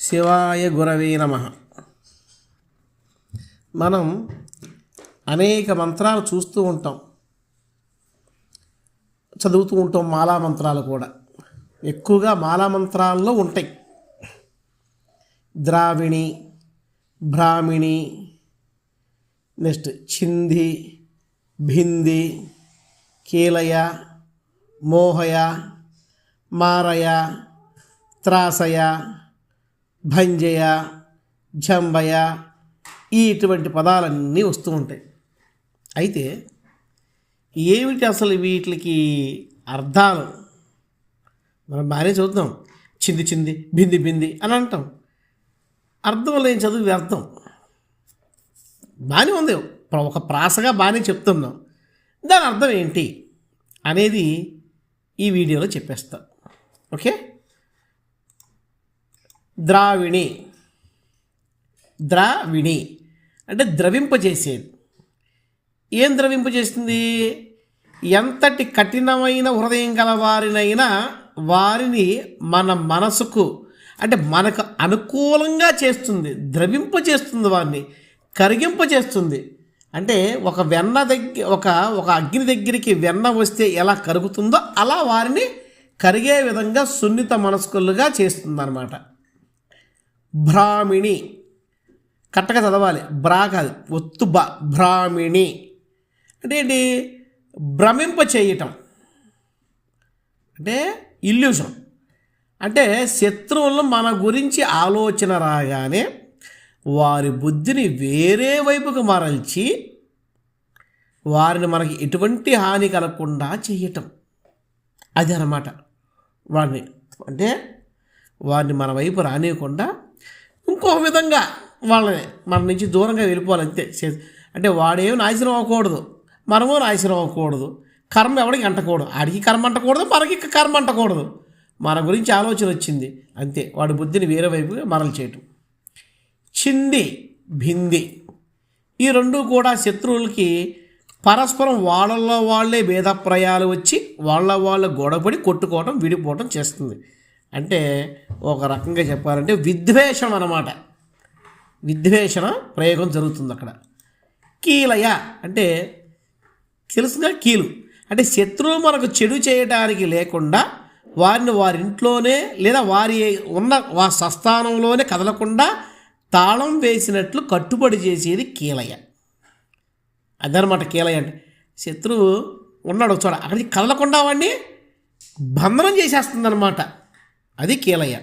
శివాయ గురవే నమ. మనం అనేక మంత్రాలు చూస్తూ ఉంటాం. చదువుతూ ఉంటాం మాలా మంత్రాలు కూడా. ఎక్కువగా మాలా మంత్రాల్లో ఉంటాయి. ద్రావిణి బ్రాహ్మిణి నెక్స్ట్ చింది భింది కీలయ మోహయ మారయ త్రాసయ భంజయ జంబయ ఈ ఇటువంటి పదాలన్నీ వస్తూ ఉంటాయి. అయితే ఏమిటి అసలు వీటికి అర్థాలు? మనం బాగానే చూద్దాం చింది చింది బింది బింది అని అంటాం. అర్థం లేని చదువు వ్యర్థం బాగానే ఉంది. ఒక ప్రాసగా బాగానే చెప్తున్నాం. దాని అర్థం ఏంటి అనేది ఈ వీడియోలో చెప్పేస్తాం. ఓకే? ద్రావిణి. ద్రావిణి అంటే ద్రవింపజేసేది. ఏం ద్రవింపజేస్తుంది? ఎంతటి కఠినమైన హృదయం గల వారినైనా వారిని మన మనసుకు అంటే మనకు అనుకూలంగా చేస్తుంది ద్రవింపజేస్తుంది వారిని కరిగింపజేస్తుంది. అంటే ఒక వెన్న దగ్గర ఒక ఒక అగ్ని దగ్గరికి వెన్న వస్తే ఎలా కరుగుతుందో అలా వారిని కరిగే విధంగా సున్నిత మనస్కులుగా చేస్తుందన్నమాట. బ్రాహ్మిణి కరెక్ట్గా చదవాలి. బ్రా కాదు ఒత్తు బ బ్రాహ్మిణి అంటే ఏంటి? భ్రమింప చేయటం. అంటే ఇల్యూషన్. అంటే శత్రువులను మన గురించి ఆలోచన రాగానే వారి బుద్ధిని వేరే వైపుకు మరల్చి వారిని మనకి ఎటువంటి హాని కలగకుండా చేయటం. అది అన్నమాట వారిని అంటే వారిని మన వైపు రానియకుండా ఇంకో విధంగా వాళ్ళని మన నుంచి దూరంగా వెళ్ళిపోవాలి అంతే. చే- అంటే వాడేం నాశనం అవ్వకూడదు. మనము నాశనం అవ్వకూడదు. కర్మ ఎవడికి అంటకూడదు. ఆడికి కర్మ అంటకూడదు మనకి కర్మ అంటకూడదు. మన గురించి ఆలోచన వచ్చింది. అంతే. వాడి బుద్ధిని వేరే వైపుగా మరలు చేయటం. చింది భింది. ఈ రెండు కూడా శత్రువులకి పరస్పరం వాళ్ళల్లో వాళ్ళే భేదాప్రయాలు వచ్చి వాళ్ళ వాళ్ళ గొడవపడి కొట్టుకోవడం విడిపోవడం చేస్తుంది. అంటే ఒక రకంగా చెప్పాలంటే విద్వేషం అనమాట విద్వేషణ ప్రయోగం జరుగుతుంది అక్కడ. కీలయ అంటే తెలుసుగా కీలు. అంటే శత్రువు మనకు చెడు చేయడానికి లేకుండా వారిని వారి ఇంట్లోనే లేదా వారి ఉన్న వా సస్థానంలోనే కదలకుండా తాళం వేసినట్లు కట్టుబడి చేసేది కీలయ. అదనమాట కీలయ అంటే. శత్రువు ఉన్నాడు చూడ చోట అక్కడికి కదలకుండా వాడిని బంధనం చేసేస్తుందన్నమాట. అది కీలయ